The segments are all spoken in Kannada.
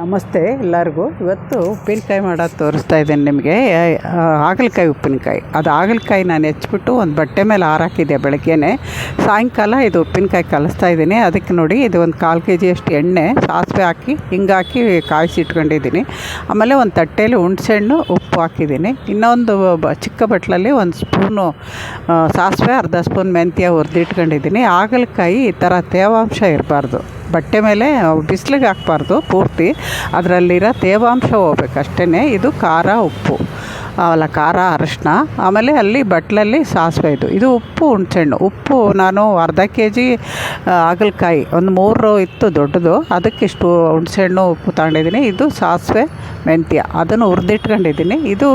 ನಮಸ್ತೆ ಎಲ್ಲರಿಗೂ. ಇವತ್ತು ಉಪ್ಪಿನಕಾಯಿ ಮಾಡೋದು ತೋರಿಸ್ತಾ ಇದ್ದೇನೆ ನಿಮಗೆ. ಹಾಗಲಕಾಯಿ ಉಪ್ಪಿನಕಾಯಿ. ಅದು ಹಾಗಲಕಾಯಿ ನಾನು ಹೆಚ್ಚಿಬಿಟ್ಟು ಒಂದು ಬಟ್ಟೆ ಮೇಲೆ ಹಾರಾಕಿದ್ದೆ ಬೆಳಗ್ಗೆನೆ. ಸಾಯಂಕಾಲ ಇದು ಉಪ್ಪಿನಕಾಯಿ ಕಲಿಸ್ತಾ ಇದ್ದೀನಿ. ಅದಕ್ಕೆ ನೋಡಿ ಇದು ಒಂದು ಕಾಲು ಕೆ ಜಿಯಷ್ಟು ಎಣ್ಣೆ, ಸಾಸಿವೆ ಹಾಕಿ ಹಿಂಗಾಕಿ ಕಾಯಿಸಿ ಇಟ್ಕೊಂಡಿದ್ದೀನಿ ಆಮೇಲೆ ಒಂದು ತಟ್ಟೆಯಲ್ಲಿ ಹುಣಸೆಹಣ್ಣು, ಉಪ್ಪು ಹಾಕಿದ್ದೀನಿ. ಇನ್ನೊಂದು ಬ, ಚಿಕ್ಕ ಬಟ್ಲಲ್ಲಿ ಒಂದು ಸ್ಪೂನು ಸಾಸಿವೆ, ಅರ್ಧ ಸ್ಪೂನ್ ಮೆಂತ್ಯ ಹುರಿದಿಟ್ಕೊಂಡಿದ್ದೀನಿ. ಹಾಗಲಕಾಯಿ ಈ ಥರ ತೇವಾಂಶ ಇರಬಾರ್ದು. ಬಟ್ಟೆ ಮೇಲೆ ಬಿಸಿಲಿಗೆ ಹಾಕ್ಬಾರ್ದು ಪೂರ್ತಿ. ಅದರಲ್ಲಿರೋ ತೇವಾಂಶ ಹೋಗ್ಬೇಕು ಅಷ್ಟೇ ಇದು ಖಾರ ಉಪ್ಪು. ಅಲ್ಲ, ಖಾರ, ಅರಶಿನ. ಆಮೇಲೆ ಅಲ್ಲಿ ಬಟ್ಲಲ್ಲಿ ಸಾಸಿವೆ ಇದು. ಇದು ಉಪ್ಪು ಹುಣ್ಸೆಹಣ್ಣು. ಉಪ್ಪು ನಾನು ಅರ್ಧ ಕೆ ಜಿ ಹಾಗಲಕಾಯಿ ಒಂದು ಮೂರು ಇತ್ತು ದೊಡ್ಡದು. ಅದಕ್ಕಿಷ್ಟು ಹುಣ್ಸೆಹಣ್ಣು ಉಪ್ಪು ತಗೊಂಡಿದ್ದೀನಿ. ಇದು ಸಾಸಿವೆ, ಮೆಂತ್ಯ. ಅದನ್ನು ಹುರಿದಿಟ್ಕೊಂಡಿದ್ದೀನಿ. ಇದು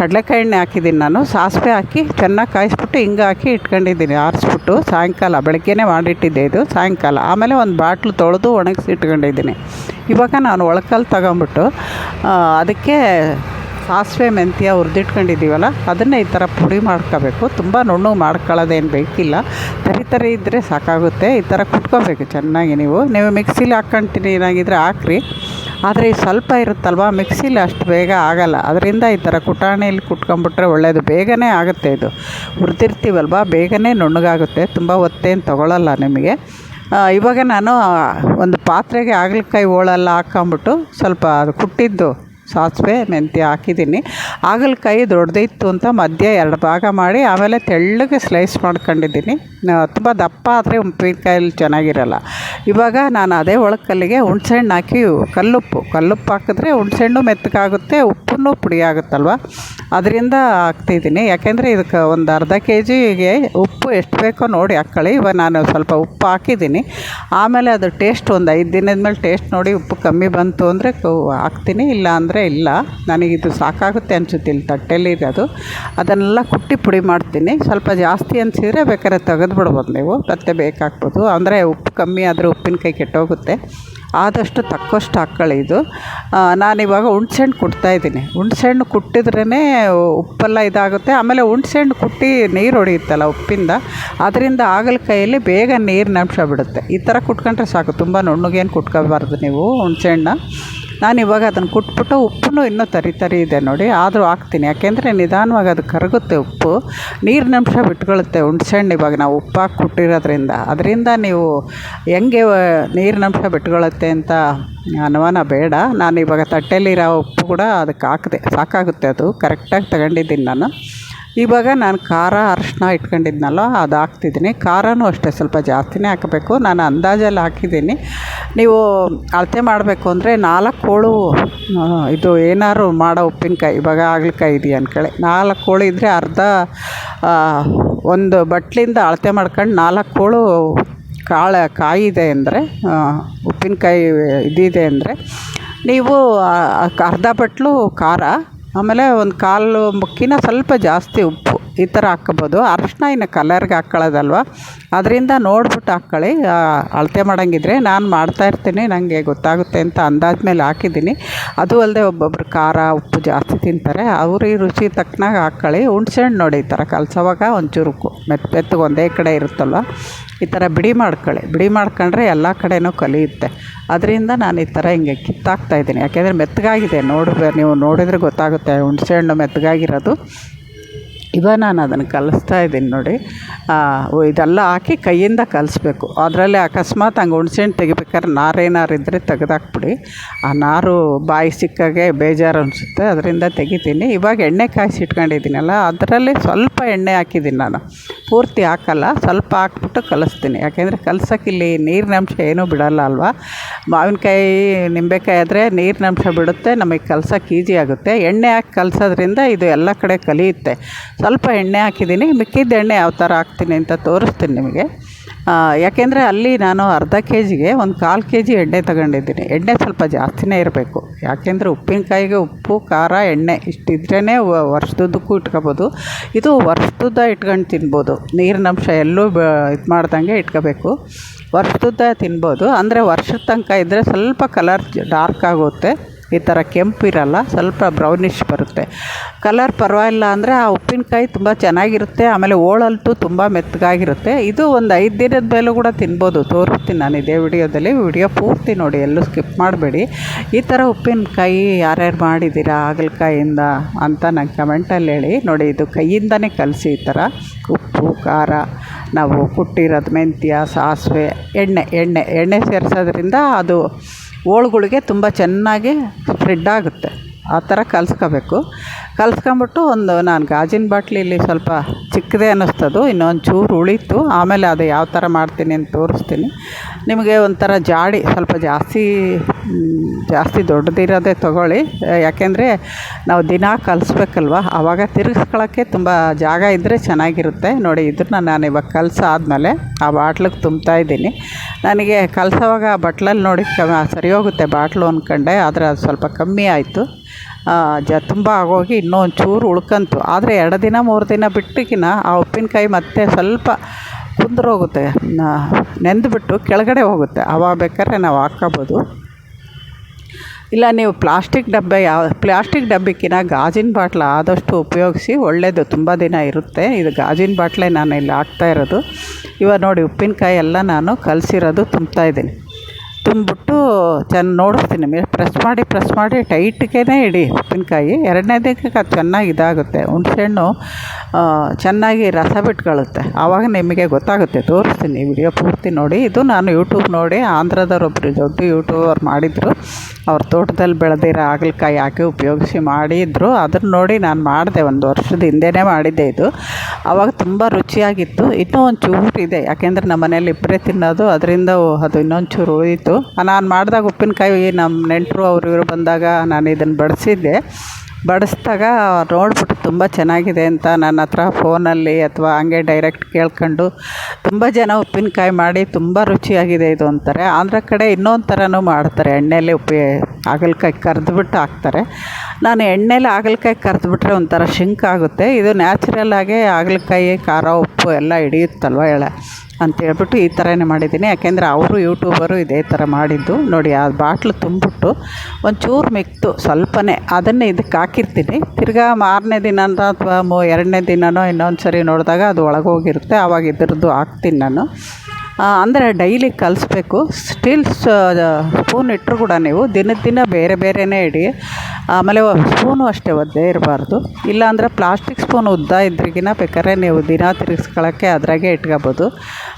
ಕಡಲೆಕಾಯಿ ಎಣ್ಣೆ ಹಾಕಿದ್ದೀನಿ ನಾನು. ಸಾಸಿವೆ ಹಾಕಿ ಚೆನ್ನಾಗಿ ಕಾಯಿಸ್ಬಿಟ್ಟು ಹಿಂಗೆ ಹಾಕಿ ಇಟ್ಕೊಂಡಿದ್ದೀನಿ. ಆರಿಸ್ಬಿಟ್ಟು ಸಾಯಂಕಾಲ, ಬೆಳಗ್ಗೆನೇ ಮಾಡಿಟ್ಟಿದ್ದೆ ಇದು ಸಾಯಂಕಾಲ. ಆಮೇಲೆ ಒಂದು ಬಾಟ್ಲು ತೊಳೆದು ಒಣಗಿಸಿ ಇಟ್ಕೊಂಡಿದ್ದೀನಿ. ಇವಾಗ ನಾನು ಒಳಕಲ್ಲಿ ತಗೊಂಬಿಟ್ಟು ಅದಕ್ಕೆ ಸಾಸಿವೆ ಮೆಂತ್ಯ ಹುರಿದಿಟ್ಕೊಂಡಿದ್ದೀವಲ್ಲ, ಅದನ್ನೇ ಈ ಥರ ಪುಡಿ ಮಾಡ್ಕೋಬೇಕು. ತುಂಬ ನುಣ್ಣು ಮಾಡ್ಕೊಳ್ಳೋದೇನು ಬೇಕಿಲ್ಲ. ತರಿ ತರಿ ಇದ್ದರೆ ಸಾಕಾಗುತ್ತೆ. ಈ ಥರ ಕುಟ್ಕೋಬೇಕು ಚೆನ್ನಾಗಿ ನೀವು. ನೀವು ಮಿಕ್ಸಿಲಿ ಹಾಕ್ಕೊಂತೀನಿ, ಏನಾಗಿದ್ರೆ ಹಾಕ್ರಿ. ಆದರೆ ಈ ಸ್ವಲ್ಪ ಇರುತ್ತಲ್ವ, ಮಿಕ್ಸಿಲಿ ಅಷ್ಟು ಬೇಗ ಆಗಲ್ಲ. ಅದರಿಂದ ಈ ಥರ ಕುಟಾಣಿಯಲ್ಲಿ ಕುಟ್ಕೊಂಬಿಟ್ರೆ ಒಳ್ಳೆಯದು ಬೇಗನೆ ಆಗುತ್ತೆ ಇದು. ಹುರಿದಿರ್ತೀವಲ್ವ, ಬೇಗನೆ ನುಣ್ಣಗಾಗುತ್ತೆ. ತುಂಬ ಹೊತ್ತೇನು ತೊಗೊಳಲ್ಲ ನಿಮಗೆ. ಇವಾಗ ನಾನು ಒಂದು ಪಾತ್ರೆಗೆ ಹಾಗಲಕಾಯಿ ಹೋಳೆಲ್ಲ ಹಾಕ್ಕೊಂಬಿಟ್ಟು ಸ್ವಲ್ಪ ಅದು ಕುಟ್ಟಿದ್ದು ಸಾಸಿವೆ ಮೆಂತ್ಯ ಹಾಕಿದ್ದೀನಿ. ಹಾಗಲಕಾಯಿ ದೊಡ್ಡದಿತ್ತು ಅಂತ ಮಧ್ಯೆ ಎರಡು ಭಾಗ ಮಾಡಿ ಆಮೇಲೆ ತೆಳ್ಳಗೆ ಸ್ಲೈಸ್ ಮಾಡ್ಕೊಂಡಿದ್ದೀನಿ. ತುಂಬ ದಪ್ಪ ಆದರೆ ಉಪ್ಪಿನಕಾಯಲ್ಲಿ ಚೆನ್ನಾಗಿರಲ್ಲ. ಇವಾಗ ನಾನು ಅದೇ ಒಳಕಲ್ಲಿಗೆ ಹುಣ್ಸೆಹಣ್ಣು ಹಾಕಿ ಕಲ್ಲುಪ್ಪು. ಕಲ್ಲುಪ್ಪು ಹಾಕಿದ್ರೆ ಹುಣ್ಸೆಹಣ್ಣು ಮೆತ್ತಗಾಗುತ್ತೆ, ಉಪ್ಪನ್ನು ಪುಡಿ ಆಗುತ್ತಲ್ವ ಅದರಿಂದ ಹಾಕ್ತಿದ್ದೀನಿ. ಯಾಕೆಂದರೆ ಇದಕ್ಕೆ ಒಂದು ಅರ್ಧ ಕೆ ಜಿಗೆ ಉಪ್ಪು ಎಷ್ಟು ಬೇಕೋ ನೋಡಿ ಹಾಕ್ಕೊಳ್ಳಿ. ಇವಾಗ ನಾನು ಸ್ವಲ್ಪ ಉಪ್ಪು ಹಾಕಿದ್ದೀನಿ. ಆಮೇಲೆ ಅದು ಟೇಸ್ಟ್ ಒಂದು ಐದು ದಿನದ ಮೇಲೆ ಟೇಸ್ಟ್ ನೋಡಿ ಉಪ್ಪು ಕಮ್ಮಿ ಬಂತು ಅಂದರೆ ಹಾಕ್ತೀನಿ. ಇಲ್ಲ ಅಂದರೆ ಇಲ್ಲ. ನನಗಿದು ಸಾಕಾಗುತ್ತೆ ಅನಿಸುತ್ತೆ ಇಲ್ಲಿ ತಟ್ಟೆಯಲ್ಲಿ ಇರೋದು. ಅದನ್ನೆಲ್ಲ ಕುಟ್ಟಿ ಪುಡಿ ಮಾಡ್ತೀನಿ. ಸ್ವಲ್ಪ ಜಾಸ್ತಿ ಅನಿಸಿದರೆ ಬೇಕಾದ್ರೆ ತೆಗೆದು ಬಿಡ್ಬೋದು ನೀವು. ಮತ್ತೆ ಬೇಕಾಗ್ಬೋದು. ಅಂದರೆ ಉಪ್ಪು ಕಮ್ಮಿ ಆದರೆ ಉಪ್ಪಿನಕಾಯಿ ಕೆಟ್ಟೋಗುತ್ತೆ. ಆದಷ್ಟು ತಕ್ಕಷ್ಟು ಹಾಕ್ಕೊಳ್ಳಿ ಇದು. ನಾನಿವಾಗ ಹುಣ್ಸೆಹಣ್ಣು ಕುಟ್ತಾಯಿದ್ದೀನಿ ಹುಣ್ಸೆಹಣ್ಣು ಕುಟ್ಟಿದ್ರೇ ಉಪ್ಪೆಲ್ಲ ಇದಾಗುತ್ತೆ. ಆಮೇಲೆ ಹುಣ್ಸೆಹಣ್ಣು ಕುಟ್ಟಿ ನೀರು ಹೊಡೆಯುತ್ತಲ್ಲ ಉಪ್ಪಿಂದ, ಅದರಿಂದ ಹಾಗಲಕಾಯಲ್ಲಿ ಬೇಗ ನೀರಿನ ಅಂಶ ಬಿಡುತ್ತೆ. ಈ ಥರ ಕುಟ್ಕೊಂಡ್ರೆ ಸಾಕು. ತುಂಬ ನುಣ್ಣಗೇನು ಕುಟ್ಕೋಬಾರ್ದು ನೀವು ಹುಣ್ಸೆಹಣ್ಣ ನಾನು ಇವಾಗ ಅದನ್ನು ಕುಟ್ಬಿಟ್ಟು ಉಪ್ಪು ಇನ್ನೂ ತರಿ ತರಿ ಇದೆ ನೋಡಿ, ಆದರೂ ಹಾಕ್ತೀನಿ. ಯಾಕೆಂದರೆ ನಿಧಾನವಾಗಿ ಅದು ಕರಗುತ್ತೆ ಉಪ್ಪು. ನೀರಿನಂಶ ಬಿಟ್ಕೊಳ್ಳುತ್ತೆ ಹುಣ್ಸೆಹಣ್ಣು ಇವಾಗ ನಾವು ಉಪ್ಪು ಹಾಕಿ ಕುಟ್ಟಿರೋದ್ರಿಂದ. ಅದರಿಂದ ನೀವು ಹೆಂಗೆ ನೀರಿನಂಶ ಬಿಟ್ಕೊಳ್ಳುತ್ತೆ ಅಂತ ಅನುಮಾನ ಬೇಡ. ನಾನು ಇವಾಗ ತಟ್ಟೆಲಿರೋ ಉಪ್ಪು ಕೂಡ ಅದಕ್ಕೆ ಹಾಕಿದೆ, ಸಾಕಾಗುತ್ತೆ ಅದು. ಕರೆಕ್ಟಾಗಿ ತಗೊಂಡಿದ್ದೀನಿ ನಾನು. ಇವಾಗ ನಾನು ಖಾರ ಅರಶಿನ ಇಟ್ಕೊಂಡಿದ್ನಲ್ಲ, ಅದು ಹಾಕ್ತಿದ್ದೀನಿ ಖಾರನೂ ಅಷ್ಟೇ, ಸ್ವಲ್ಪ ಜಾಸ್ತಿನೇ ಹಾಕಬೇಕು. ನಾನು ಅಂದಾಜಲ್ಲಿ ಹಾಕಿದ್ದೀನಿ. ನೀವು ಅಳತೆ ಮಾಡಬೇಕು ಅಂದರೆ ನಾಲ್ಕು ಹೋಳು ಇದು ಏನಾದ್ರು ಮಾಡೋ ಉಪ್ಪಿನಕಾಯಿ, ಇವಾಗ ಹಾಗಲಕಾಯಿ ಇದೆಯಾ ಅಂದ್ಕೊಳ್ಳಿ ನಾಲ್ಕು ಹೋಳು ಇದ್ದರೆ ಅರ್ಧ ಒಂದು ಬಟ್ಲಿಂದ ಅಳತೆ ಮಾಡ್ಕೊಂಡು ನಾಲ್ಕು ಹೋಳು ಕಾಳು, ಕಾಯಿ ಇದೆ ಅಂದರೆ ಉಪ್ಪಿನಕಾಯಿ ಇದಿದೆ ಅಂದರೆ, ನೀವು ಅರ್ಧ ಬಟ್ಲು ಖಾರ ಆಮೇಲೆ ಒಂದು ಕಾಲು ಮುಕ್ಕಿನ ಸ್ವಲ್ಪ ಜಾಸ್ತಿ ಉಪ್ಪು ಈ ಥರ ಹಾಕ್ಕೊಬೋದು. ಅರಶಿನ ಇನ್ನು ಕಲರ್ಗೆ ಹಾಕ್ಕೊಳ್ಳೋದಲ್ವ ಅದರಿಂದ ನೋಡ್ಬಿಟ್ಟು ಹಾಕ್ಕೊಳ್ಳಿ ಅಳತೆ ಮಾಡೋಂಗಿದ್ರೆ ನಾನು ಮಾಡ್ತಾಯಿರ್ತೀನಿ ನನಗೆ ಗೊತ್ತಾಗುತ್ತೆ ಅಂತ ಅಂದಾಜ್ ಮೇಲೆ ಹಾಕಿದ್ದೀನಿ. ಅದು ಅಲ್ಲದೆ ಒಬ್ಬೊಬ್ರು ಖಾರ, ಉಪ್ಪು ಜಾಸ್ತಿ ತಿಂತಾರೆ. ಅವ್ರಿಗೆ ರುಚಿ ತಕ್ಕನಾಗ ಹಾಕ್ಕೊಳ್ಳಿ ಹುಣ್ಸೆಹಣ್ಣು ನೋಡಿ ಈ ಥರ ಕಲಸೋವಾಗ ಒಂಚೂರು ಮೆತ್ತ ಮೆತ್ತಗೆ ಒಂದೇ ಕಡೆ ಇರುತ್ತಲ್ವ? ಈ ಥರ ಬಿಡಿ ಮಾಡ್ಕೊಳ್ಳಿ. ಬಿಡಿ ಮಾಡ್ಕೊಂಡ್ರೆ ಎಲ್ಲ ಕಡೆಯೂ ಕಲಿಯುತ್ತೆ. ಅದರಿಂದ ನಾನು ಈ ಥರ ಹಿಂಗೆ ಕಿತ್ತಾಕ್ತಾಯಿದ್ದೀನಿ ಯಾಕೆಂದರೆ ಮೆತ್ತಗಾಗಿದೆ. ನೋಡಿದ್ರೆ ನೀವು ನೋಡಿದರೆ ಗೊತ್ತಾಗುತ್ತೆ. ಹುಣಸೆಹಣ್ಣು ಮೆತ್ತಗಾಗಿರೋದು. ಇವಾಗ ನಾನು ಅದನ್ನು ಕಲಿಸ್ತಾ ಇದ್ದೀನಿ ನೋಡಿ. ಇದೆಲ್ಲ ಹಾಕಿ ಕೈಯಿಂದ ಕಲಿಸ್ಬೇಕು. ಅದರಲ್ಲಿ ಅಕಸ್ಮಾತ್ ಹಂಗೆ ಹುಣ್ಸೆಹಣ್ಣು ತೆಗಿಬೇಕಾದ್ರೆ ನಾರೇನಾರು ಇದ್ದರೆ ತೆಗೆದಾಕ್ಬಿಡಿ. ಆ ನಾರು ಬಾಯಿ ಸಿಕ್ಕಾಗೆ ಬೇಜಾರು ಅನಿಸುತ್ತೆ, ಅದರಿಂದ ತೆಗಿತೀನಿ. ಇವಾಗ ಎಣ್ಣೆ ಕಾಯಿಸಿ ಇಟ್ಕೊಂಡಿದ್ದೀನಲ್ಲ ಅದರಲ್ಲಿ ಸ್ವಲ್ಪ ಎಣ್ಣೆ ಹಾಕಿದ್ದೀನಿ ನಾನು. ಪೂರ್ತಿ ಹಾಕಲ್ಲ, ಸ್ವಲ್ಪ ಹಾಕ್ಬಿಟ್ಟು ಕಲಿಸ್ತೀನಿ. ಯಾಕೆಂದರೆ ನೀರಿನ ಅಂಶ ಏನೂ ಬಿಡಲ್ಲ ಅಲ್ವಾ? ಮಾವಿನಕಾಯಿ, ನಿಂಬೆಕಾಯಿ ಆದರೆ ನೀರಿನ ಅಂಶ ಬಿಡುತ್ತೆ, ನಮಗೆ ಕಲ್ಸೋಕೆ ಈಸಿ ಆಗುತ್ತೆ. ಎಣ್ಣೆ ಹಾಕಿ ಕಲಸೋದ್ರಿಂದ ಇದು ಎಲ್ಲ ಕಡೆ ಕಲಿಯುತ್ತೆ. ಸ್ವಲ್ಪ ಎಣ್ಣೆ ಹಾಕಿದ್ದೀನಿ. ಮಿಕ್ಕಿದ ಎಣ್ಣೆ ಯಾವ ಥರ ಹಾಕ್ತೀನಿ ಅಂತ ತೋರಿಸ್ತೀನಿ ನಿಮಗೆ. ಯಾಕೆಂದರೆ ಅಲ್ಲಿ ನಾನು ಅರ್ಧ ಕೆ ಜಿಗೆ ಒಂದು ಕಾಲು ಕೆ ಜಿ ಎಣ್ಣೆ ತಗೊಂಡಿದ್ದೀನಿ. ಎಣ್ಣೆ ಸ್ವಲ್ಪ ಜಾಸ್ತಿನೇ ಇರಬೇಕು. ಯಾಕೆಂದರೆ ಉಪ್ಪಿನಕಾಯಿಗೆ ಉಪ್ಪು, ಖಾರ, ಎಣ್ಣೆ ಇಷ್ಟಿದ್ರೇ ವರ್ಷದುದ್ದಕ್ಕೂ ಇಟ್ಕೋಬೋದು. ಇದು ವರ್ಷದುದ್ದ ಇಟ್ಕೊಂಡು ತಿನ್ಬೋದು. ನೀರಿನಂಶ ಎಲ್ಲೂ ಬ, ಇದು ಮಾಡ್ದಂಗೆ ಇಟ್ಕೋಬೇಕು. ವರ್ಷದುದ್ದ ತಿನ್ಬೋದು. ಅಂದರೆ ವರ್ಷದ ತನಕ ಇದ್ದರೆ ಸ್ವಲ್ಪ ಕಲರ್ ಡಾರ್ಕ್ ಆಗುತ್ತೆ. ಈ ಥರ ಕೆಂಪು ಇರಲ್ಲ, ಸ್ವಲ್ಪ ಬ್ರೌನಿಷ್ ಬರುತ್ತೆ. ಕಲರ್ ಪರವಾಗಿಲ್ಲ ಅಂದರೆ ಆ ಉಪ್ಪಿನಕಾಯಿ ತುಂಬ ಚೆನ್ನಾಗಿರುತ್ತೆ, ಆಮೇಲೆ ಓಳಲ್ಟು ತುಂಬ ಮೆತ್ತಗಾಗಿರುತ್ತೆ. ಇದು ಒಂದು ಐದು ದಿನದ ಮೇಲೂ ಕೂಡ ತಿನ್ಬೋದು, ತೋರಿಸ್ತೀನಿ ನಾನು ಇದೇ ವಿಡಿಯೋದಲ್ಲಿ. ವಿಡಿಯೋ ಪೂರ್ತಿ ನೋಡಿ, ಎಲ್ಲೂ ಸ್ಕಿಪ್ ಮಾಡಬೇಡಿ. ಈ ಥರ ಉಪ್ಪಿನಕಾಯಿ ಯಾರ್ಯಾರು ಮಾಡಿದ್ದೀರಾ ಹಾಗಲಕಾಯಿಂದ ಅಂತ ನಂಗೆ ಕಮೆಂಟಲ್ಲಿ ಹೇಳಿ. ನೋಡಿ, ಇದು ಕೈಯಿಂದನೇ ಕಲಸಿ ಈ ಥರ. ಉಪ್ಪು, ಖಾರ, ನಾವು ಕುಟ್ಟಿರೋದು ಮೆಂತ್ಯ, ಸಾಸಿವೆ, ಎಣ್ಣೆ ಎಣ್ಣೆ ಎಣ್ಣೆ ಸೇರಿಸೋದ್ರಿಂದ ಅದು ಹೋಳ್ಗಳಿಗೆ ತುಂಬ ಚೆನ್ನಾಗಿ ಸ್ಪ್ರೆಡ್ ಆಗುತ್ತೆ. ಆ ಥರ ಕಲ್ಸ್ಕೋಬೇಕು. ಕಲ್ಸ್ಕೊಂಬಿಟ್ಟು ಒಂದು ನಾನು ಗಾಜಿನ ಬಾಟ್ಲಿಲಿ ಸ್ವಲ್ಪ ಚಿಕ್ಕದೇ ಅನ್ನಿಸ್ತದು, ಇನ್ನೊಂದು ಚೂರು ಉಳೀತು, ಆಮೇಲೆ ಅದು ಯಾವ ಥರ ಮಾಡ್ತೀನಿ ಅಂತ ತೋರಿಸ್ತೀನಿ. ನಿಮಗೆ ಒಂಥರ ಜಾಡಿ, ಸ್ವಲ್ಪ ಜಾಸ್ತಿ ಜಾಸ್ತಿ ದೊಡ್ಡದಿರೋದೇ ತೊಗೊಳ್ಳಿ. ಯಾಕೆಂದರೆ ನಾವು ದಿನ ಕಲಿಸ್ಬೇಕಲ್ವ ಆವಾಗ ತಿರುಗಿಸ್ಕೊಳ್ಳೋಕ್ಕೆ ತುಂಬ ಜಾಗ ಇದ್ದರೆ ಚೆನ್ನಾಗಿರುತ್ತೆ. ನೋಡಿ ಇದನ್ನು ನಾನು ಇವಾಗ ಕಲಸಾದ್ಮೇಲೆ ಆ ಬಾಟ್ಲಿಗೆ ತುಂಬ್ತಾ ಇದ್ದೀನಿ. ನನಗೆ ಕಲಸೋವಾಗ ಬಟ್ಲಲ್ಲಿ ನೋಡಿ ಸರಿ ಹೋಗುತ್ತೆ ಬಾಟ್ಲು ಅಂದ್ಕೊಂಡೆ ಆದರೆ ಅದು ಸ್ವಲ್ಪ ಕಮ್ಮಿ ಆಯಿತು. ಜ, ತುಂಬ ಆಗೋಗಿ ಇನ್ನೂ ಒಂಚೂರು ಉಳ್ಕಂತು. ಆದರೆ ಎರಡು ದಿನ, ಮೂರು ದಿನ ಬಿಟ್ಟಕಿನ ಆ ಉಪ್ಪಿನಕಾಯಿ ಮತ್ತೆ ಸ್ವಲ್ಪ ಕುಂದ್ರೋಗುತ್ತೆ. ನೆಂದುಬಿಟ್ಟು ಕೆಳಗಡೆ ಹೋಗುತ್ತೆ. ಅವಾಗ ಬೇಕಾದ್ರೆ ನಾವು ಹಾಕ್ಕೋಬೋದು ಇಲ್ಲ, ನೀವು ಪ್ಲಾಸ್ಟಿಕ್ ಡಬ್ಬೆ ಯಾವ ಪ್ಲಾಸ್ಟಿಕ್ ಡಬ್ಬಿಕ್ಕಿಂತ ಗಾಜಿನ ಬಾಟ್ಲು ಆದಷ್ಟು ಉಪಯೋಗಿಸಿ. ಒಳ್ಳೆಯದು ತುಂಬ ದಿನ ಇರುತ್ತೆ. ಇದು ಗಾಜಿನ ಬಾಟ್ಲೆ ನಾನು ಇಲ್ಲಿ ಹಾಕ್ತಾ ಇರೋದು. ಇವಾಗ ನೋಡಿ, ಉಪ್ಪಿನಕಾಯಿ ಎಲ್ಲ ನಾನು ಕಲಸಿರೋದು ತುಂಬ್ತಾ ಇದ್ದೀನಿ. ತುಂಬಿಬಿಟ್ಟು ಚೆನ್ನ ನೋಡಿಸ್ತೀನಿ. ನಿಮಗೆ ಪ್ರೆಸ್ ಮಾಡಿ ಪ್ರೆಸ್ ಮಾಡಿ ಟೈಟ್ಗೇ ಇಡಿ ಉಪ್ಪಿನಕಾಯಿ. ಎರಡನೇದಕ್ಕೆ ಅದು ಚೆನ್ನಾಗಿ ಇದಾಗುತ್ತೆ. ಹುಣಸೆಹಣ್ಣು ಚೆನ್ನಾಗಿ ರಸ ಬಿಟ್ಕೊಳ್ಳುತ್ತೆ ಆವಾಗ ನಿಮಗೆ ಗೊತ್ತಾಗುತ್ತೆ. ತೋರಿಸ್ತೀನಿ ವಿಡಿಯೋ ಪೂರ್ತಿ ನೋಡಿ. ಇದು ನಾನು ಯೂಟ್ಯೂಬ್ ನೋಡಿ. ಆಂಧ್ರದವ್ರೊಬ್ಬರು ದೊಡ್ಡ ಯೂಟ್ಯೂಬರ್ ಮಾಡಿದರು. ಅವ್ರ ತೋಟದಲ್ಲಿ ಬೆಳೆದಿರೋ ಹಾಗಲಕಾಯಿ ಹಾಕಿ ಉಪಯೋಗಿಸಿ ಮಾಡಿದ್ರು. ಅದನ್ನು ನೋಡಿ ನಾನು ಮಾಡಿದೆ. ಒಂದು ವರ್ಷದ ಹಿಂದೆನೇ ಮಾಡಿದ್ದೆ ಇದು. ಆವಾಗ ತುಂಬ ರುಚಿಯಾಗಿತ್ತು. ಇನ್ನೂ ಒಂದು ಚೂರು ಇದೆ. ಯಾಕೆಂದರೆ ನಮ್ಮ ಮನೇಲಿ ಇಬ್ಬರೇ ತಿನ್ನೋದು. ಅದರಿಂದ ಅದು ಇನ್ನೊಂದು ಚೂರು ನಾನು ಮಾಡಿದಾಗ ಉಪ್ಪಿನಕಾಯಿ ನಮ್ಮ ನೆಂಟರು ಅವರು ಇವರು ಬಂದಾಗ ನಾನು ಇದನ್ನು ಬಡಿಸಿದ್ದೆ. ಬಡಿಸ್ದಾಗ ನೋಡ್ಬಿಟ್ಟು ತುಂಬ ಚೆನ್ನಾಗಿದೆ ಅಂತ ನನ್ನ ಹತ್ರ ಫೋನಲ್ಲಿ ಅಥವಾ ಹಂಗೆ ಡೈರೆಕ್ಟ್ ಕೇಳ್ಕೊಂಡು ತುಂಬ ಜನ ಉಪ್ಪಿನಕಾಯಿ ಮಾಡಿ ತುಂಬ ರುಚಿಯಾಗಿದೆ ಇದು ಅಂತಾರೆ. ಆಂಧ್ರ ಕಡೆ ಇನ್ನೊಂದು ಥರನೂ ಮಾಡ್ತಾರೆ. ಎಣ್ಣೆಲಿ ಉಪ್ಪಿ ಹಾಗಲಕಾಯಿ ಕರೆದ್ಬಿಟ್ಟು ಹಾಕ್ತಾರೆ. ನಾನು ಎಣ್ಣೆಲಿ ಹಾಗಲಕಾಯಿ ಕರೆದ್ಬಿಟ್ರೆ ಒಂಥರ ಶಿಂಕ್ ಆಗುತ್ತೆ. ಇದು ನ್ಯಾಚುರಲ್ ಆಗಿ ಹಾಗಲಕಾಯಿ, ಖಾರ, ಉಪ್ಪು ಎಲ್ಲ ಹಿಡಿಯುತ್ತಲ್ವ ಎಳೆ ಅಂತೇಳ್ಬಿಟ್ಟು ಈ ಥರನೇ ಮಾಡಿದ್ದೀನಿ. ಯಾಕೆಂದರೆ ಅವರು ಯೂಟ್ಯೂಬರು ಇದೇ ಥರ ಮಾಡಿದ್ದು. ನೋಡಿ, ಆ ಬಾಟ್ಲು ತುಂಬಿಬಿಟ್ಟು ಒಂಚೂರು ಮಿಕ್ತು ಸ್ವಲ್ಪನೇ. ಅದನ್ನೇ ಇದಕ್ಕೆ ಹಾಕಿರ್ತೀನಿ. ತಿರ್ಗಾ ಮಾರನೇ ದಿನ ಅಥವಾ ಮೂ ಎರಡನೇ ದಿನನೋ ಇನ್ನೊಂದು ಸರಿ ನೋಡಿದಾಗ ಅದು ಒಳಗೋಗಿರುತ್ತೆ. ಆವಾಗ ಇದ್ರದ್ದು ಹಾಕ್ತೀನಿ ನಾನು. ಅಂದರೆ ಡೈಲಿ ಕಲಿಸ್ಬೇಕು. ಸ್ಟೀಲ್ ಸ್ಪೂನ್ ಇಟ್ಟರು ಕೂಡ ನೀವು ದಿನ ದಿನ ಬೇರೆ ಬೇರೆನೇ ಇಡಿ. ಆಮೇಲೆ ಸ್ಪೂನು ಅಷ್ಟೇ ಒದ್ದೇ ಇರಬಾರ್ದು. ಇಲ್ಲಾಂದರೆ ಪ್ಲಾಸ್ಟಿಕ್ ಸ್ಪೂನ್ ಉದ್ದ ಇದ್ರಿಗಿನ ಬೇಕಾದ್ರೆ ನೀವು ದಿನ ತಿರುಗಿಸ್ಕೊಳ್ಳೋಕ್ಕೆ ಅದರಾಗೆ ಇಟ್ಕೋಬೋದು.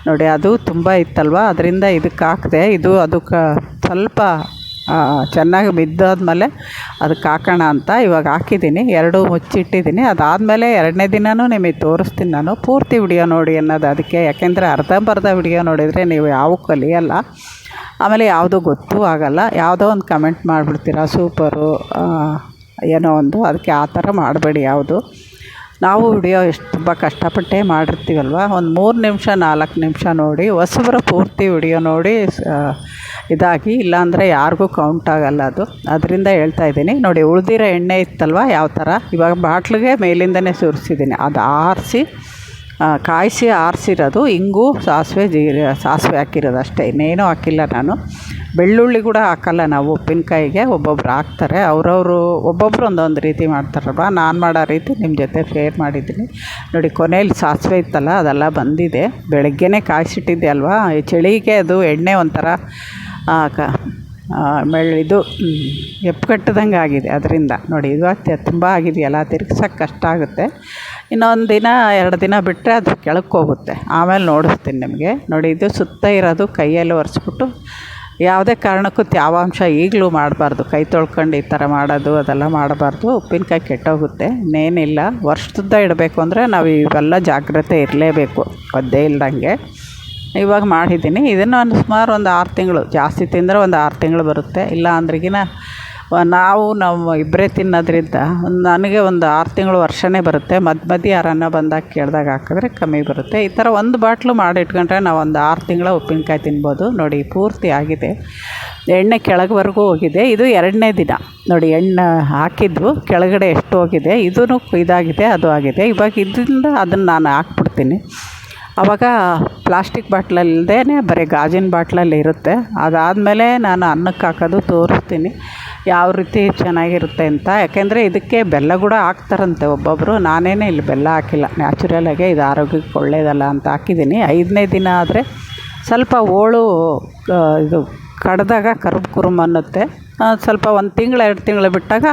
ನೋಡಿ, ಅದು ತುಂಬ ಇತ್ತಲ್ವ? ಅದರಿಂದ ಇದಕ್ಕೆ ಹಾಕಿದೆ ಇದು ಅದಕ್ಕೆ ಸ್ವಲ್ಪ ಚೆನ್ನಾಗಿ ಬಿದ್ದಾದ್ಮೇಲೆ ಅದಕ್ಕೆ ಹಾಕೋಣ ಅಂತ ಇವಾಗ ಹಾಕಿದ್ದೀನಿ. ಎರಡು ಮುಚ್ಚಿಟ್ಟಿದ್ದೀನಿ. ಅದಾದಮೇಲೆ ಎರಡನೇ ದಿನವೂ ನಿಮಗೆ ತೋರಿಸ್ತೀನಿ ನಾನು. ಪೂರ್ತಿ ವಿಡಿಯೋ ನೋಡಿ ಅನ್ನೋದು ಅದಕ್ಕೆ. ಯಾಕೆಂದರೆ ಅರ್ಧಂಬರ್ಧ ವಿಡಿಯೋ ನೋಡಿದರೆ ನೀವು ಯಾವ ಕಲಿಯಲ್ಲ. ಆಮೇಲೆ ಯಾವುದೂ ಗೊತ್ತೂ ಆಗಲ್ಲ. ಯಾವುದೋ ಒಂದು ಕಮೆಂಟ್ ಮಾಡಿಬಿಡ್ತೀರಾ, ಸೂಪರು ಏನೋ ಒಂದು. ಅದಕ್ಕೆ ಆ ಥರ ಮಾಡಬೇಡಿ ಯಾವುದು. ನಾವು ವಿಡಿಯೋ ಎಷ್ಟು ತುಂಬ ಕಷ್ಟಪಟ್ಟೇ ಮಾಡಿರ್ತೀವಲ್ವ? ಒಂದು ಮೂರು ನಿಮಿಷ, ನಾಲ್ಕು ನಿಮಿಷ ನೋಡಿ. ಹೊಸಬ್ರ ಪೂರ್ತಿ ವಿಡಿಯೋ ನೋಡಿ ಇದಾಗಿ, ಇಲ್ಲಾಂದರೆ ಯಾರಿಗೂ ಕೌಂಟ್ ಆಗಲ್ಲ ಅದು. ಅದರಿಂದ ಹೇಳ್ತಾ ಇದ್ದೀನಿ. ನೋಡಿ, ಉಳಿದಿರೋ ಎಣ್ಣೆ ಇತ್ತಲ್ವ? ಯಾವ ಥರ ಇವಾಗ ಬಾಟ್ಲಿಗೆ ಮೇಲಿಂದನೇ ಸುರಿಸಿದ್ದೀನಿ. ಅದು ಆರಿಸಿ ಕಾಯಿಸಿ ಆರಿಸಿರೋದು. ಇಂಗು, ಸಾಸಿವೆ ಜೀರಿಗೆ ಸಾಸಿವೆ ಹಾಕಿರೋದು ಅಷ್ಟೇ. ಇನ್ನೇನೂ ಹಾಕಿಲ್ಲ ನಾನು. ಬೆಳ್ಳುಳ್ಳಿ ಕೂಡ ಹಾಕಲ್ಲ ನಾವು ಉಪ್ಪಿನಕಾಯಿಗೆ. ಒಬ್ಬೊಬ್ರು ಹಾಕ್ತಾರೆ. ಅವರವರು ಒಬ್ಬೊಬ್ಬರು ಒಂದೊಂದು ರೀತಿ ಮಾಡ್ತಾರಲ್ವ? ನಾನು ಮಾಡೋ ರೀತಿ ನಿಮ್ಮ ಜೊತೆ ಶೇರ್ ಮಾಡಿದ್ದೀನಿ. ನೋಡಿ, ಕೊನೆಯಲ್ಲಿ ಸಾಸಿವೆ ಇತ್ತಲ್ಲ, ಅದೆಲ್ಲ ಬಂದಿದೆ. ಬೆಳಗ್ಗೆನೇ ಕಾಯಿಸಿಟ್ಟಿದ್ದೆ ಅಲ್ವಾ? ಈ ಚಳಿಗೆ ಅದು ಎಣ್ಣೆ ಒಂಥರ ಕ ಆಮೇಲೆ ಇದು ಎಪ್ಪುಗಟ್ಟದಂಗೆ ಆಗಿದೆ ಅದರಿಂದ. ನೋಡಿ, ಇದು ಅತ್ಯ, ತುಂಬ ಆಗಿದೆಯಲ್ಲ ತಿರ್ಗ್ಸೋಕ್ಕೆ ಕಷ್ಟ ಆಗುತ್ತೆ. ಇನ್ನೊಂದು ದಿನ, ಎರಡು ದಿನ ಬಿಟ್ಟರೆ ಅದು ಕೆಳಕ್ಕೆ ಹೋಗುತ್ತೆ. ಆಮೇಲೆ ನೋಡಿಸ್ತೀನಿ ನಿಮಗೆ. ನೋಡಿ, ಇದು ಸುತ್ತ ಇರೋದು ಕೈಯಲ್ಲಿ ಒರೆಸ್ಬಿಟ್ಟು, ಯಾವುದೇ ಕಾರಣಕ್ಕೂ ತ್ಯಾವಾಂಶ ಈಗಲೂ ಮಾಡಬಾರ್ದು. ಕೈ ತೊಳ್ಕೊಂಡು ಈ ಥರ ಮಾಡೋದು, ಅದೆಲ್ಲ ಮಾಡಬಾರ್ದು. ಉಪ್ಪಿನಕಾಯಿ ಕೆಟ್ಟೋಗುತ್ತೆ. ಇನ್ನೇನಿಲ್ಲ. ವರ್ಷದುದ್ದ ಇಡಬೇಕು ಅಂದರೆ ನಾವು ಇವೆಲ್ಲ ಜಾಗ್ರತೆ ಇರಲೇಬೇಕು. ಒದ್ದೆ ಇಲ್ದಂಗೆ. ಇವಾಗ ಮಾಡಿದ್ದೀನಿ. ಇದನ್ನು ಒಂದು ಸುಮಾರು ಒಂದು ಆರು ತಿಂಗಳು, ಜಾಸ್ತಿ ತಿಂದರೆ ಒಂದು ಆರು ತಿಂಗಳು ಬರುತ್ತೆ. ಇಲ್ಲ ಅಂದ್ರಿಗಿನ ನಾವು ನಾವು ಇಬ್ಬರೇ ತಿನ್ನೋದ್ರಿಂದ ನನಗೆ ಒಂದು ಆರು ತಿಂಗಳು ವರ್ಷನೇ ಬರುತ್ತೆ. ಮಧ್ಯ ಮದಿ ಯಾರನ್ನ ಬಂದಾಗ ಕೇಳಿದಾಗ ಹಾಕಿದ್ರೆ ಕಮ್ಮಿ ಬರುತ್ತೆ. ಈ ಥರ ಒಂದು ಬಾಟ್ಲು ಮಾಡಿ ಇಟ್ಕೊಂಡ್ರೆ ನಾವು ಒಂದು ಆರು ತಿಂಗಳ ಉಪ್ಪಿನಕಾಯಿ ತಿನ್ಬೋದು. ನೋಡಿ, ಪೂರ್ತಿ ಆಗಿದೆ. ಎಣ್ಣೆ ಕೆಳಗೆವರೆಗೂ ಹೋಗಿದೆ. ಇದು ಎರಡನೇ ದಿನ. ನೋಡಿ, ಎಣ್ಣೆ ಹಾಕಿದ್ವು ಕೆಳಗಡೆ ಎಷ್ಟು ಹೋಗಿದೆ ಇದೂ ಇದಾಗಿದೆ, ಅದು ಆಗಿದೆ. ಇವಾಗ ಇದರಿಂದ ಅದನ್ನು ನಾನು ಹಾಕ್ಬಿಡ್ತೀನಿ. ಆವಾಗ ಪ್ಲಾಸ್ಟಿಕ್ ಬಾಟ್ಲಲ್ಲದೇ ಬರೀ ಗಾಜಿನ ಬಾಟ್ಲಲ್ಲಿ ಇರುತ್ತೆ. ಅದಾದಮೇಲೆ ನಾನು ಅನ್ನಕ್ಕೆ ಹಾಕೋದು ತೋರಿಸ್ತೀನಿ. ಯಾವ ರೀತಿ ಚೆನ್ನಾಗಿರುತ್ತೆ ಅಂತ. ಯಾಕೆಂದರೆ ಇದಕ್ಕೆ ಬೆಲ್ಲ ಕೂಡ ಹಾಕ್ತಾರಂತೆ ಒಬ್ಬೊಬ್ಬರು ನಾನೇನೇ ಇಲ್ಲಿ ಬೆಲ್ಲ ಹಾಕಿಲ್ಲ. ನ್ಯಾಚುರಲಾಗೆ ಇದು ಆರೋಗ್ಯಕ್ಕೆ ಒಳ್ಳೆಯದಲ್ಲ ಅಂತ ಹಾಕಿದ್ದೀನಿ. ಐದನೇ ದಿನ ಆದರೆ ಸ್ವಲ್ಪ ಹೋಳು ಇದು ಕಡ್ದಾಗ ಕರ್ಬ್ ಕುರುಮ್ ಅನ್ನುತ್ತೆ. ಸ್ವಲ್ಪ ಒಂದು ತಿಂಗಳು, ಎರಡು ತಿಂಗಳು ಬಿಟ್ಟಾಗ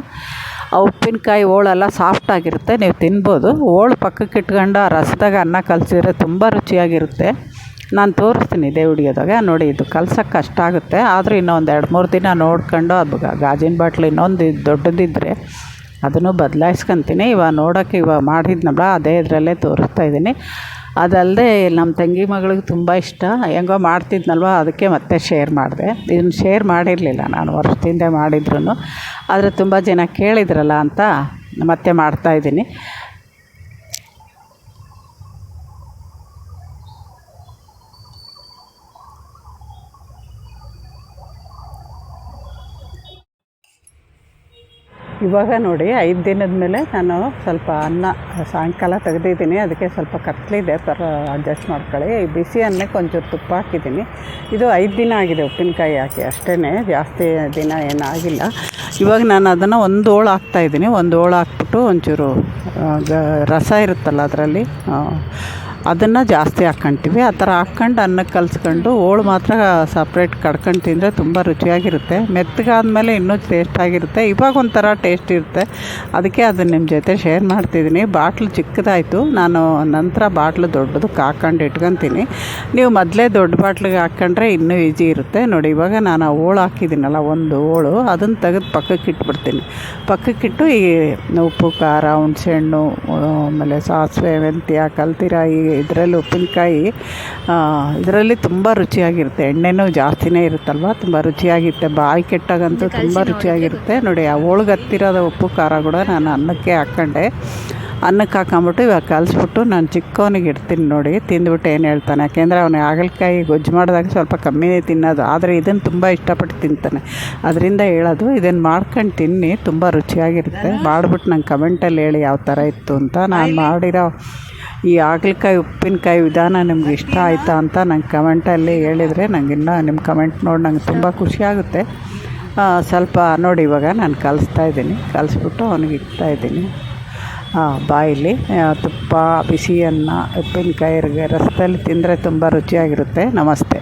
ಆ ಉಪ್ಪಿನಕಾಯಿ ಹೋಳೆಲ್ಲ ಸಾಫ್ಟಾಗಿರುತ್ತೆ ನೀವು ತಿನ್ಬೋದು. ಹೋಳು ಪಕ್ಕಕ್ಕೆ ಇಟ್ಕೊಂಡು ಆ ರಸದಾಗ ಅನ್ನ ಕಲಸಿದ್ರೆ ತುಂಬ ರುಚಿಯಾಗಿರುತ್ತೆ. ನಾನು ತೋರಿಸ್ತೀನಿ ಇದೇ ವಿಡಿಯೋದಾಗ. ನೋಡಿ, ಇದು ಕಲ್ಸೋಕ್ಕೆ ಕಷ್ಟ ಆಗುತ್ತೆ. ಆದರೂ ಇನ್ನೊಂದು ಎರಡು ಮೂರು ದಿನ ನೋಡ್ಕೊಂಡು ಅದು ಗಾಜಿನ ಬಾಟ್ಲು ಇನ್ನೊಂದು ದೊಡ್ಡದಿದ್ದರೆ ಅದನ್ನು ಬದಲಾಯಿಸ್ಕೊತೀನಿ. ಇವಾಗ ನೋಡೋಕ್ಕೆ ಇವಾಗ ಮಾಡಿದ್ನಲ್ಲ, ಅದೇ ಇದರಲ್ಲೇ ತೋರಿಸ್ತಾ ಇದ್ದೀನಿ. ಅದಲ್ಲದೆ ನಮ್ಮ ತಂಗಿ ಮಗಳಿಗೆ ತುಂಬ ಇಷ್ಟ. ಹೆಂಗೋ ಮಾಡ್ತಿದ್ನಲ್ವ, ಅದಕ್ಕೆ ಮತ್ತೆ ಶೇರ್ ಮಾಡಿದೆ. ಇದನ್ನು ಶೇರ್ ಮಾಡಿರಲಿಲ್ಲ ನಾನು, ವರ್ಷದಿಂದ ಮಾಡಿದ್ರು ಆದರೆ ತುಂಬ ಜನ ಕೇಳಿದ್ರಲ್ಲ ಅಂತ ಮತ್ತೆ ಮಾಡ್ತಾಯಿದ್ದೀನಿ ಇವಾಗ ನೋಡಿ, ಐದು ದಿನದ ಮೇಲೆ ನಾನು ಸ್ವಲ್ಪ ಅನ್ನ, ಸಾಯಂಕಾಲ ತೆಗೆದಿದ್ದೀನಿ. ಅದಕ್ಕೆ ಸ್ವಲ್ಪ ಕತ್ತಲಿದೆ ಪರ ಅಡ್ಜಸ್ಟ್ ಮಾಡ್ಕೊಳ್ಳಿ. ಈ ಬಿಸಿ ಅನ್ನಕ್ಕೆ ಒಂಚೂರು ತುಪ್ಪ ಹಾಕಿದ್ದೀನಿ. ಇದು ಐದು ದಿನ ಆಗಿದೆ ಉಪ್ಪಿನಕಾಯಿ ಹಾಕಿ. ಅಷ್ಟೇ ಜಾಸ್ತಿ ದಿನ ಏನಾಗಿಲ್ಲ ಇವಾಗ ನಾನು ಅದನ್ನು ಒಂದು ಹೋಳು ಹಾಕ್ತಾಯಿದ್ದೀನಿ ಒಂದು ಹೋಳು ಹಾಕ್ಬಿಟ್ಟು ಒಂಚೂರು ರಸ ಇರುತ್ತಲ್ಲ ಅದರಲ್ಲಿ ಅದನ್ನು ಜಾಸ್ತಿ ಹಾಕ್ಕೊಂತೀವಿ. ಆ ಥರ ಹಾಕ್ಕೊಂಡು ಅನ್ನಕ್ಕೆ ಕಲಿಸ್ಕೊಂಡು ಹೋಳು ಮಾತ್ರ ಸಪ್ರೇಟ್ ಕಡ್ಕೊಂಡು ತಿಂದರೆ ತುಂಬ ರುಚಿಯಾಗಿರುತ್ತೆ. ಮೆತ್ತಗಾದ್ಮೇಲೆ ಇನ್ನೂ ಟೇಸ್ಟಾಗಿರುತ್ತೆ ಇವಾಗ ಒಂಥರ ಟೇಸ್ಟ್ ಇರುತ್ತೆ. ಅದಕ್ಕೆ ಅದನ್ನು ನಿಮ್ಮ ಜೊತೆ ಶೇರ್ ಮಾಡ್ತಿದ್ದೀನಿ. ಬಾಟ್ಲು ಚಿಕ್ಕದಾಯಿತು. ನಾನು ನಂತರ ಬಾಟ್ಲು ದೊಡ್ಡದಕ್ಕೆ ಹಾಕ್ಕೊಂಡು ಇಟ್ಕೊತೀನಿ. ನೀವು ಮೊದಲೇ ದೊಡ್ಡ ಬಾಟ್ಲಿಗೆ ಹಾಕ್ಕೊಂಡ್ರೆ ಇನ್ನೂ ಈಜಿ ಇರುತ್ತೆ. ನೋಡಿ, ಇವಾಗ ನಾನು ಆ ಹೋಳು ಹಾಕಿದ್ದೀನಲ್ಲ, ಒಂದು ಹೋಳು, ಅದನ್ನು ತೆಗೆದು ಪಕ್ಕಕ್ಕೆ ಇಟ್ಬಿಡ್ತೀನಿ. ಪಕ್ಕಕ್ಕಿಟ್ಟು ಈ ಉಪ್ಪು, ಖಾರ, ಹುಣಸೆಹಣ್ಣು, ಆಮೇಲೆ ಸಾಸಿವೆ, ಮೆಂತ್ಯ, ಕಲ್ತಿರಾಯಿ ಇದರಲ್ಲಿ ಉಪ್ಪಿನಕಾಯಿ ಇದರಲ್ಲಿ ತುಂಬ ರುಚಿಯಾಗಿರುತ್ತೆ. ಎಣ್ಣೆನೂ ಜಾಸ್ತಿನೇ ಇರುತ್ತಲ್ವ? ತುಂಬ ರುಚಿಯಾಗಿರುತ್ತೆ. ಬಾಯಿ ಕೆಟ್ಟಾಗಂತೂ ತುಂಬ ರುಚಿಯಾಗಿರುತ್ತೆ. ನೋಡಿ ಆ ಹೋಳ್ಗೆ ಹತ್ತಿರದ ಉಪ್ಪು ಖಾರ ಕೂಡ ನಾನು ಅನ್ನಕ್ಕೆ ಹಾಕ್ಕೊಂಡೆ ಅನ್ನಕ್ಕೆ ಹಾಕೊಂಬಿಟ್ಟು ಇವಾಗ ಕಲಿಸ್ಬಿಟ್ಟು ನಾನು ಚಿಕ್ಕವನಿಗೆ ಇಡ್ತೀನಿ ನೋಡಿ. ತಿಂದ್ಬಿಟ್ಟು ಏನು ಹೇಳ್ತಾನೆ? ಯಾಕೆಂದರೆ ಅವನು ಹಾಗಲಕಾಯಿ ಗೊಜ್ಜು ಮಾಡಿದಾಗ ಸ್ವಲ್ಪ ಕಮ್ಮಿನೇ ತಿನ್ನೋದು. ಆದರೆ ಇದನ್ನು ತುಂಬ ಇಷ್ಟಪಟ್ಟು ತಿಂತಾನೆ. ಅದರಿಂದ ಹೇಳೋದು ಇದನ್ನು ಮಾಡ್ಕೊಂಡು ತಿನ್ನಿ ತುಂಬ ರುಚಿಯಾಗಿರುತ್ತೆ. ಮಾಡಿಬಿಟ್ಟು ನಂಗೆ ಕಮೆಂಟಲ್ಲಿ ಹೇಳಿ ಯಾವ ಥರ ಇತ್ತು ಅಂತ. ನಾನು ಮಾಡಿರೋ ಈ ಹಾಗಲಕಾಯಿ ಉಪ್ಪಿನಕಾಯಿ ವಿಧಾನ ನಿಮ್ಗೆ ಇಷ್ಟ ಆಯಿತಾ ಅಂತ ನಂಗೆ ಕಮೆಂಟಲ್ಲಿ ಹೇಳಿದರೆ ನಂಗೆ ಇನ್ನೂ ನಿಮ್ಮ ಕಮೆಂಟ್ ನೋಡಿ ನಂಗೆ ತುಂಬ ಖುಷಿಯಾಗುತ್ತೆ ಸ್ವಲ್ಪ ನೋಡಿ ಇವಾಗ ನಾನು ಕಲಿಸ್ತಾ ಇದ್ದೀನಿ. ಕಲಿಸ್ಬಿಟ್ಟು ಅವನಿಗೆ ಇಡ್ತಾ ಇದ್ದೀನಿ. ಬಾಯಲ್ಲಿ ತುಪ್ಪ ಬಿಸಿ ಅನ್ನ ಉಪ್ಪಿನಕಾಯಿ ರಸದಲ್ಲಿ ತಿಂದರೆ ತುಂಬ ರುಚಿಯಾಗಿರುತ್ತೆ. ನಮಸ್ತೆ.